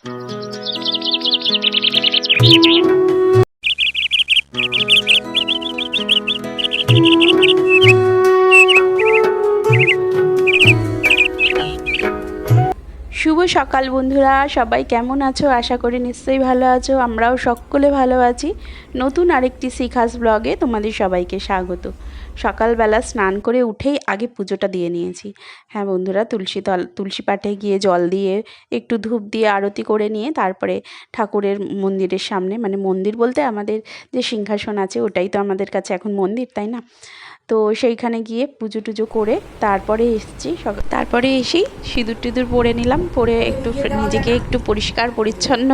শুভ সকাল বন্ধুরা, সবাই কেমন আছো? আশা করি নিশ্চয়ই ভালো আছো। আমরাও সকলে ভালো আছি। নতুন আরেকটি শিখাস ব্লগে তোমাদের সবাইকে স্বাগত। সকালবেলা স্নান করে উঠেই আগে পুজোটা দিয়ে নিয়েছি। হ্যাঁ বন্ধুরা, তুলসী তল তুলসী পাঠে গিয়ে জল দিয়ে একটু ধূপ দিয়ে আরতি করে নিয়ে তারপরে ঠাকুরের মন্দিরের সামনে মানে মন্দির বলতে আমাদের যে সিংহাসন আছে, ওটাই তো আমাদের কাছে এখন মন্দির, তাই না? তো সেইখানে গিয়ে পুজো টুজো করে তারপরে এসেছি তারপরে এসেই সিঁদুর টিঁদুর পরে নিলাম, পরে একটু নিজেকে একটু পরিষ্কার, পরিচ্ছন্ন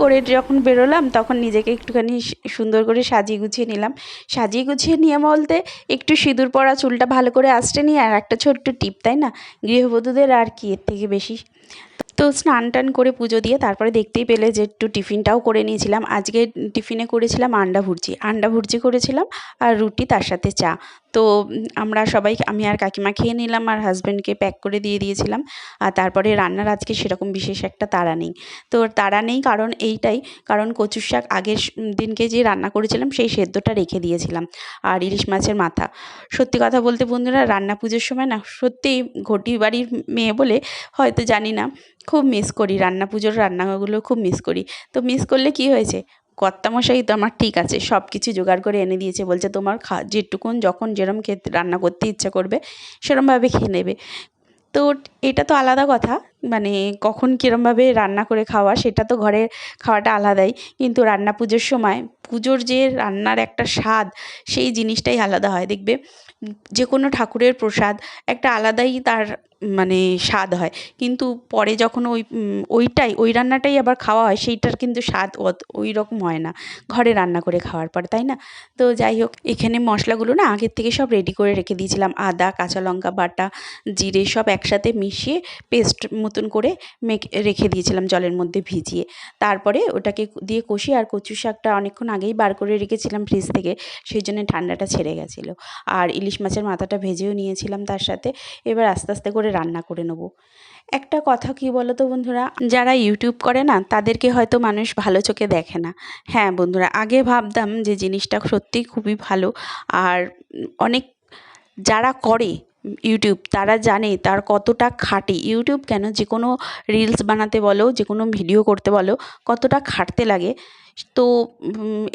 করে যখন বেরোলাম তখন নিজেকে একটুখানি সুন্দর করে সাজিয়ে গুছিয়ে নিলাম। সাজিয়ে গুছিয়ে নিয়ে বলতে একটু সিঁদুর পরা চুলটা ভালো করে আসতে নিয়ে আর একটা ছোট্ট টিপ, তাই না? গৃহবধূদের আর কি এর থেকে বেশি? তো স্নান টান করে পুজো দিয়ে তারপরে দেখতেই পেলে যে একটু টিফিনটাও করে নিয়েছিলাম। আজকে টিফিনে করেছিলাম আন্ডা ভুর্জি। আন্ডা ভুর্জি করেছিলাম আর রুটি, তার সাথে চা। তো আমরা সবাই, আমি আর কাকিমা খেয়ে নিলাম আর হাজব্যান্ডকে প্যাক করে দিয়ে দিয়েছিলাম। আর তারপরে রান্নার আজকে সেরকম বিশেষ একটা তাড়া নেই। তো তাড়া নেই কারণ এইটাই, কারণ কচুর শাক আগের দিনকে যে রান্না করেছিলাম সেই সেদ্ধটা রেখে দিয়েছিলাম আর ইলিশ মাছের মাথা। সত্যি কথা বলতে বন্ধুরা, রান্না পুজোর সময় না সত্যিই ঘটি বাড়ির মেয়ে বলে হয়তো জানি না খুব মিস করি, রান্না পুজোর রান্নাগুলো খুব মিস করি। তো মিস করলে কি হয়েছে? কর্তামশাই তো আমার ঠিক আছে সব কিছু জোগাড় করে এনে দিয়েছে, বলছে তোমার খা, যেটুকুন যখন যেরম খেতে, রান্না করতে ইচ্ছা করবে, সেরমভাবে খেয়ে নেবে। তো এটা তো আলাদা কথা মানে কখন কীরমভাবে রান্না করে খাওয়া সেটা তো ঘরে খাওয়াটা আলাদাই। কিন্তু রান্না পুজোর সময় পুজোর যে রান্নার একটা স্বাদ সেই জিনিসটাই আলাদা হয়, দেখবে? যে কোনো ঠাকুরের প্রসাদ একটা আলাদাই তার মানে স্বাদ হয়। কিন্তু পরে যখন ওই, ওইটাই, ওই রান্নাটাই আবার খাওয়া হয় সেইটার কিন্তু স্বাদ ওই রকম হয় না। ঘরে রান্না করে খাওয়ার পর, তাই না? তো যাই হোক, এখানে মশলাগুলো না আগের থেকে সব রেডি করে রেখে দিয়েছিলাম। আদা, কাঁচা লঙ্কা, বাটা, জিরে সব একসাথে মিশিয়ে পেস্ট মতন করে মেখে রেখে দিয়েছিলাম জলের মধ্যে ভিজিয়ে। তারপরে ওটাকে দিয়ে কষি আর কচু শাকটা অনেকক্ষণ আগেই বার করে রেখেছিলাম ফ্রিজ থেকে, সেই জন্য ঠান্ডাটা ছেড়ে গেছিল। আর ইলিশ মাছের মাথাটা ভেজেও নিয়েছিলাম তার সাথে, এবার আস্তে আস্তে করে রান্না করে নেব। একটা কথা কি বলো তো বন্ধুরা, যারা ইউটিউব করে না, তাদেরকে হয়তো মানুষ ভালো চোখে দেখে না। হ্যাঁ বন্ধুরা, আগে ভাবতাম যে জিনিসটা সত্যিই খুবই ভালো, আর অনেক যারা করে ইউটিউব তারা জানে তার কতটা খাটে। ইউটিউব কেন? যে কোনো রিলস বানাতে বলো, যে কোনো ভিডিও করতে বলো, কতটা খাটতে লাগে। তো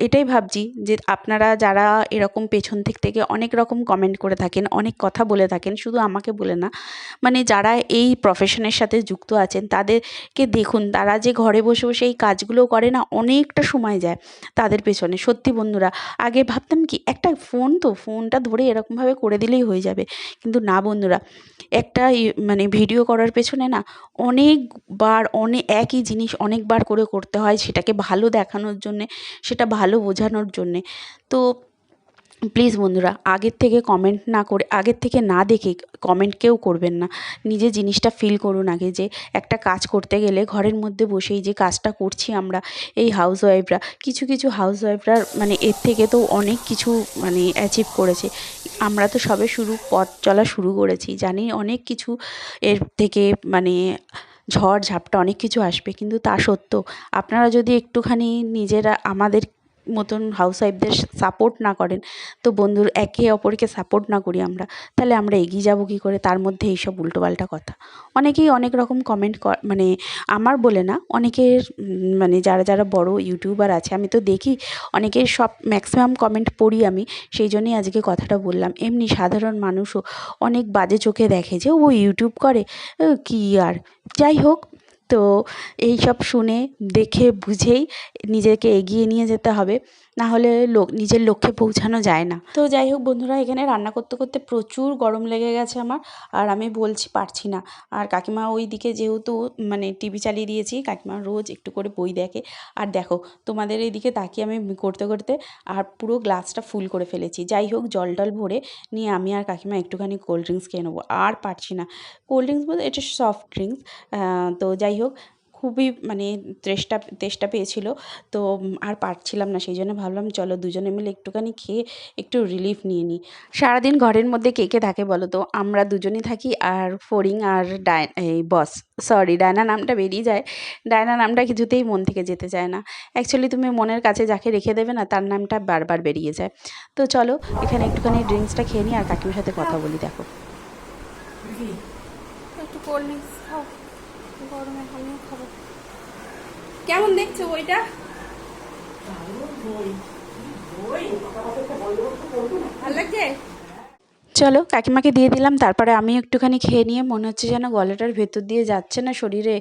এটাই ভাবছি যে আপনারা যারা এরকম পেছন দিক থেকে অনেক রকম কমেন্ট করে থাকেন, অনেক কথা বলে থাকেন, শুধু আমাকে বলে না মানে যারা এই প্রফেশনের সাথে যুক্ত আছেন, তাদেরকে দেখুন, তারা যে ঘরে বসে বসে এই কাজগুলো করে না, অনেকটা সময় যায় তাদের পেছনে। সত্যি বন্ধুরা, আগে ভাবতাম কি, একটা ফোন তো ফোনটা ধরে এরকমভাবে করে দিলেই হয়ে যাবে। কিন্তু না বন্ধুরা, একটা মানে ভিডিও করার পেছনে না, অনেকবার অনেক একই জিনিস অনেকবার করে করতে হয়, সেটাকে ভালো দেখানোর জন্যে, সেটা ভালো বোঝানোর জন্যে। তো প্লিজ বন্ধুরা, আগের থেকে কমেন্ট না করে, আগের থেকে না দেখে কমেন্ট কেউ করবেন না। নিজে জিনিসটা ফিল করুন আগে যে, একটা কাজ করতে গেলে ঘরের মধ্যে বসেই যে কাজটা করছি আমরা, এই হাউস ওয়াইফরা কিছু কিছু হাউস ওয়াইফরা মানে এর থেকে তো অনেক কিছু মানে অ্যাচিভ করেছে। আমরা তো সবে শুরু, পথ চলা শুরু করেছি, জানি অনেক কিছু এর থেকে মানে ঝড় ঝাপটা অনেক কিছু আসবে কিন্তু তা সত্ত্বেও আপনারা যদি একটুখানি নিজেরা আমাদের মতন হাউস ওয়াইফদের সাপোর্ট না করেন, তো বন্ধুর একে অপরকে সাপোর্ট না করি আমরা, তাহলে আমরা এগিয়ে যাব কী করে? তার মধ্যে এইসব উল্টোপাল্টা কথা। অনেকেই অনেক রকম কমেন্ট মানে আমার বলে না, অনেকের মানে যারা যারা বড় ইউটিউবার আছে, আমি তো দেখি অনেকের সব ম্যাক্সিমাম কমেন্ট পড়ি আমি, সেই জন্যই আজকে কথাটা বললাম। এমনি সাধারণ মানুষও অনেক বাজে চোখে দেখে যে, ও ইউটিউব করে কী আর? যাই হোক তো এই সব শুনে দেখে বুঝেই নিজেকে এগিয়ে নিয়ে যেতে হবে। না হলে লোক, নিজের লক্ষ্যে পৌঁছানো যায় না। তো যাই হোক বন্ধুরা, এখানে রান্না করতে করতে প্রচুর গরম লেগে গেছে আমার, আর আমি বলছি পারছি না। আর কাকিমা ওই দিকে যেহেতু মানে টিভি চালিয়ে দিয়েছি, কাকিমা রোজ একটু করে বই দেখে। আর দেখো, তোমাদের এইদিকে তাকিয়ে আমি করতে করতে আর পুরো গ্লাসটা ফুল করে ফেলেছি। যাই হোক, জল টল ভরে নিয়ে আমি আর কাকিমা একটুখানি কোল্ড ড্রিঙ্কস খেয়ে নেব। আর পারছি না। কোল্ড ড্রিঙ্কস বলতে, এটা সফট ড্রিঙ্কস তো যাই হোক খুবই মানে তেষ্টা তেষ্টা পেয়েছিল। তো আর পারছিলাম না, সেই জন্য ভাবলাম চলো দুজনে মিলে একটুখানি খেয়ে একটু রিলিফ নিয়ে নিই। সারাদিন ঘরের মধ্যে কে কে থাকে বলো তো? আমরা দুজনই থাকি আর ফড়িং আর ডায়, এই বস সরি ডায়না নামটা বেরিয়ে যায়। ডায়না নামটা কিছুতেই মন থেকে যেতে চায় না। অ্যাকচুয়ালি তুমি মনের কাছে যাকে রেখে দেবে না, তার নামটা বারবার বেরিয়ে যায়। তো চলো, এখানে একটুখানি ড্রিঙ্কসটা খেয়ে নিই আর কাকিমার সাথে কথা বলি, দেখো। একটু কোল্ড ড্রিঙ্কস খাও গরমে আমিও খাব কেমন দেখছ বইটা? ভালো লাগছে চলো, কাকিমাকে দিয়ে দিলাম, তারপরে আমি একটুখানি খেয়ে নিয়ে মনে হচ্ছে যেন গলাটার ভেতর দিয়ে যাচ্ছে না শরীরে,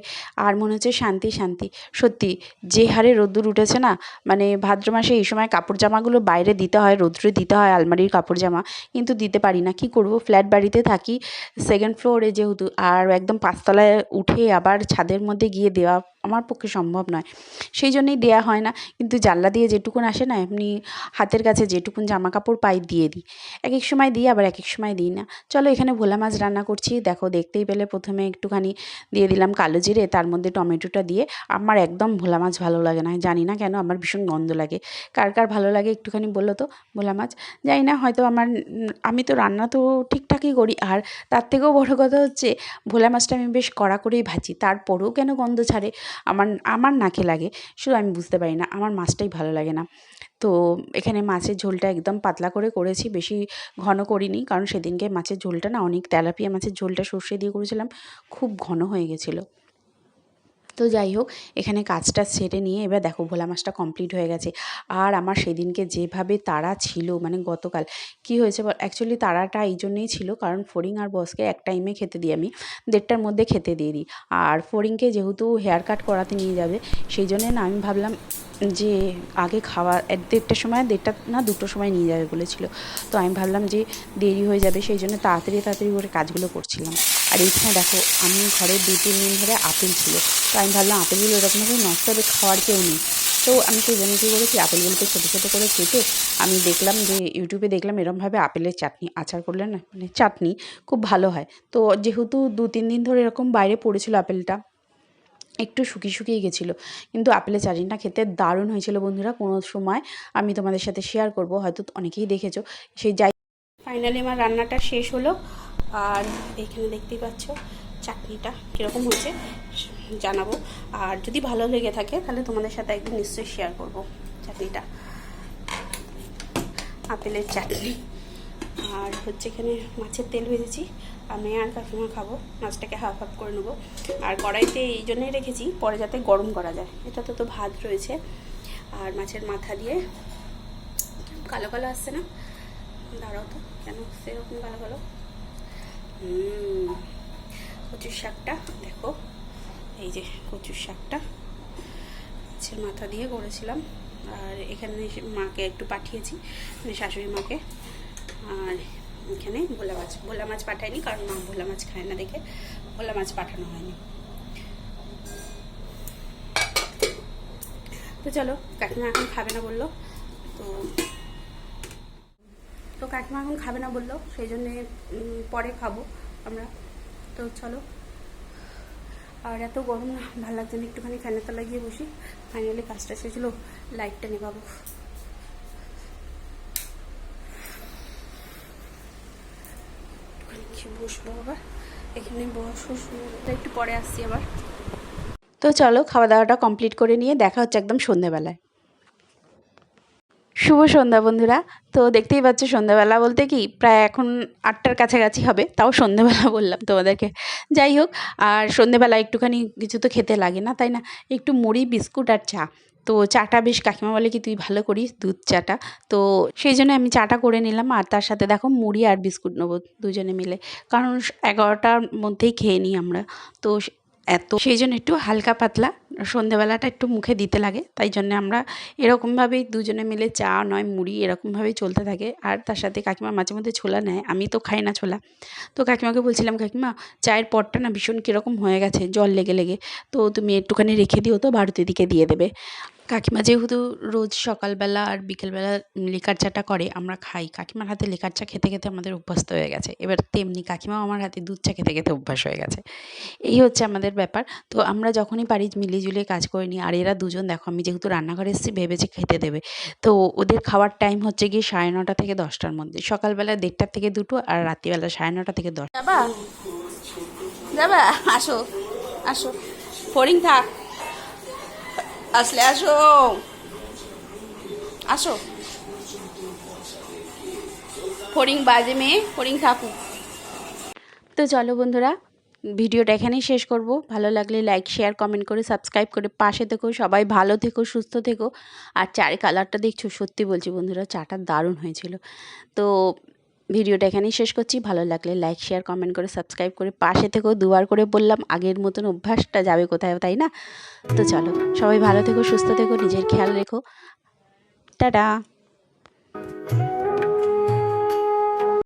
আর মনে হচ্ছে শান্তি শান্তি। সত্যি, যে হারে রোদ্দুর উঠেছে না মানে ভাদ্র মাসে এই সময় কাপড় জামাগুলো বাইরে দিতে হয় রোদ্রে দিতে হয় আলমারির কাপড় জামা, কিন্তু দিতে পারি না। কি করব? ফ্ল্যাট বাড়িতে থাকি সেকেন্ড ফ্লোরে যেহেতু, আর একদম পাঁচতলায় উঠে আবার ছাদের মধ্যে গিয়ে দেওয়া আমার পক্ষে সম্ভব নয়। সেই জন্যই দেওয়া হয় না। কিন্তু জানলা দিয়ে যেটুকুন আসে না, এমনি হাতের কাছে যেটুকুন জামা কাপড় পাই দিয়ে দিই। এক এক সময় দিই, আবার এক এক সময় দিই না। চলো এখানে ভোলা মাছ রান্না করছি। দেখো, দেখতেই পেলে প্রথমে একটুখানি দিয়ে দিলাম কালো জিরে, তার মধ্যে টমেটোটা দিয়ে। আমার একদম ভোলা মাছ ভালো লাগে না। জানি না কেন, আমার ভীষণ গন্ধ লাগে। কার কার ভালো লাগে একটুখানি বলল তো, ভোলা মাছ। জানি না, হয়তো আমার আমি তো রান্না তো ঠিকঠাকই করি। আর তার থেকেও বড় কথা হচ্ছে, ভোলা মাছটা আমি বেশ কড়া করেই ভাজি। তারপরেও কেন গন্ধ ছাড়ে? আমার আমার নাকে লাগে। শুধু আমি বুঝতে পারি না, আমার মাছটাই ভালো লাগে না। তো এখানে মাছের ঝোলটা একদম পাতলা করে করেছি, বেশি ঘন করিনি, কারণ সেদিনকে মাছের ঝোলটা না অনেক তেলাপিয়া মাছের ঝোলটা সর্ষে দিয়ে করেছিলাম, খুব ঘন হয়ে গেছিল। তো যাই হোক, এখানে কাজটা সেরে নিয়ে এবার দেখো ভোলা মাছটা কমপ্লিট হয়ে গেছে। আর আমার সেদিনকে যেভাবে তারা ছিল মানে গতকাল, কি হয়েছে অ্যাকচুয়ালি তারাটা এই জন্যেই ছিল, কারণ ফড়িং আর বসকে এক টাইমে খেতে দিই আমি, দেড়টার মধ্যে খেতে দিয়ে দিই। আর ফড়িংকে যেহেতু হেয়ার কাট করাতে নিয়ে যাবে, সেই জন্যে না আমি ভাবলাম যে আগে খাওয়া দেড়টার সময়, দেড়টা না, দুটোর সময় নিয়ে যাবে বলেছিল। তো আমি ভাবলাম যে দেরি হয়ে যাবে, সেই জন্য তাড়াতাড়ি তাড়াতাড়ি করে কাজগুলো করছিলাম। আর এইখানে দেখো, আমি ঘরে দু তিন দিন ধরে আপেল ছিল। তো আমি ভাবলাম আপেলগুলো এরকমভাবে নষ্ট হবে, খাওয়ার কেউ নেই। তো আমি সেই জন্য কী করেছি, আপেলগুলোকে ছোটো ছোটো করে কেটে আমি দেখলাম যে ইউটিউবে দেখলাম এরমভাবে আপেলের চাটনি, আচার করলে না মানে চাটনি খুব ভালো হয়। তো যেহেতু দু, তিন দিন ধরে এরকম বাইরে পড়েছিল আপেলটা একটু শুকিয়ে শুকিয়ে গেছিল। কিন্তু আপেলের চাটনিটা খেতে দারুণ হয়েছিল বন্ধুরা। কোনো সময় আমি তোমাদের সাথে শেয়ার করব, হয়তো অনেকেই দেখেছ। সেই যাই ফাইনালি আমার রান্নাটা শেষ হলো। আর এখানে দেখতেই পাচ্ছ চাটনিটা কীরকম হয়েছে জানাব। আর যদি ভালো লেগে থাকে তাহলে তোমাদের সাথে একদিন নিশ্চয়ই শেয়ার করব চাটনিটা। আপেলের চাটনি। আর হচ্ছে এখানে মাছের তেল ভেজেছি। আমি আর কাকিমা খাব, মাছটাকে হাফ হাফ করে নেব। আর কড়াইতে এই জন্যই রেখেছি, পরে যাতে গরম করা যায়। এটাতে তো ভাত রয়েছে। আর মাছের মাথা দিয়ে কালো কালো আসছে না? দাঁড়াও তো, কেন সেরকম কালো? হুম, কচুর শাকটা, দেখো, এই যে কচুর শাকটা। মাছের মাথা দিয়ে করেছিলাম। আর এখানে মাকে একটু পাঠিয়েছি মানে শাশুড়ি মাকে। আর এখানে ভোলা মাছ ভোলা মাছ পাঠায়নি কারণ মা ভোলা মাছ খায় না দেখে, ভোলা মাছ পাঠানো হয়নি। তো চলো, কাকিমা এখন খাবে না বলল, তো তো কাকিমা এখন খাবে না বলল, সেই জন্যে পরে খাব আমরা। তো চলো, আর এত গরম না ভালো লাগছে না, একটুখানি ফ্যানের তলায় গিয়ে বসি। ফাইনালি কাজটা শেষ হলো লাইটটা নেবাবো। বসবো আবার। এখানে বসো তো একটু পরে আসছি আবার। তো চলো খাওয়া দাওয়াটা কমপ্লিট করে নিয়ে দেখা হচ্ছে একদম সন্ধেবেলায় শুভ সন্ধ্যা বন্ধুরা। তো দেখতেই পাচ্ছ, সন্ধ্যাবেলা বলতে কি, প্রায় এখন আটটার কাছাকাছি হবে, তাও সন্ধ্যেবেলা বললাম তোমাদেরকে। যাই হোক, আর সন্ধ্যেবেলা একটুখানি কিছু তো খেতে লাগে না, তাই না? একটু মুড়ি, বিস্কুট আর চা। তো চাটা বেশ কাকিমা বলে কি তুই ভালো করিস দুধ চাটা? তো সেই জন্য আমি চাটা করে নিলাম আর তার সাথে দেখো মুড়ি আর বিস্কুট নেব দুজনে মিলে। কারণ এগারোটার মধ্যেই খেয়ে নিই আমরা। তো এত সেই জন্য একটু হালকা পাতলা সন্ধেবেলাটা একটু মুখে দিতে লাগে, তাই জন্য আমরা এরকমভাবেই দুজনে মিলে চা, নয়, মুড়ি এরকমভাবেই চলতে থাকে। আর তার সাথে কাকিমা মাঝে মধ্যে ছোলা নেয়, আমি তো খাই না ছোলা। তো কাকিমাকে বলছিলাম, কাকিমা, চায়ের পটটা না ভীষণ কীরকম হয়ে গেছে, জল লেগে লেগে। তো তুমি একটুখানি রেখে দিও তো ভারতীয় দিকে দিয়ে দেবে। কাকিমা যেহেতু রোজ সকালবেলা আর বিকেলবেলা লিকার চাটা করে, আমরা খাই। কাকিমার হাতে লিকার চা খেতে খেতে আমাদের অভ্যস্ত হয়ে গেছে। এবার তেমনি কাকিমাও আমার হাতে দুধ চা খেতে খেতে অভ্যাস হয়ে গেছে। এই হচ্ছে আমাদের ব্যাপার। তো আমরা যখনই পারি মিলিয়ে কাজ করে নিই আর এরা দুজন দেখো আমি যেহেতু রান্নাঘরে এসেছি ভেবেছি খেতে দেবে। তো ওদের খাওয়ার টাইম হচ্ছে গিয়ে সাড়ে নটা থেকে দশটার মধ্যে। সকালবেলা দেড়টার থেকে দুটো আর রাত্রিবেলা সাড়ে নটা থেকে দশ। যাবা? যাবা? আসো আসো। ফরিং থাক। আসলে আসো। আসো। ফরিং বাজে মেয়ে ফরিং থাকুক। তো চলো বন্ধুরা ভিডিওটা এখানেই শেষ করব। ভালো লাগলে লাইক শেয়ার কমেন্ট করে সাবস্ক্রাইব করে পাশে থেকো, সবাই ভালো থেকো, সুস্থ থেকো। আর চায়ের কালারটা দেখছ, সত্যি বলছি বন্ধুরা, চাটা দারুণ হয়েছিল। তো ভিডিওটা এখানেই শেষ করছি। ভালো লাগলে লাইক শেয়ার কমেন্ট করে সাবস্ক্রাইব করে পাশে থেকেও দুবার করে বললাম, আগের মতন অভ্যাসটা যাবে কোথায়, তাই না? তো চলো, সবাই ভালো থেকো, সুস্থ থেকো, নিজের খেয়াল রেখো। টাটা!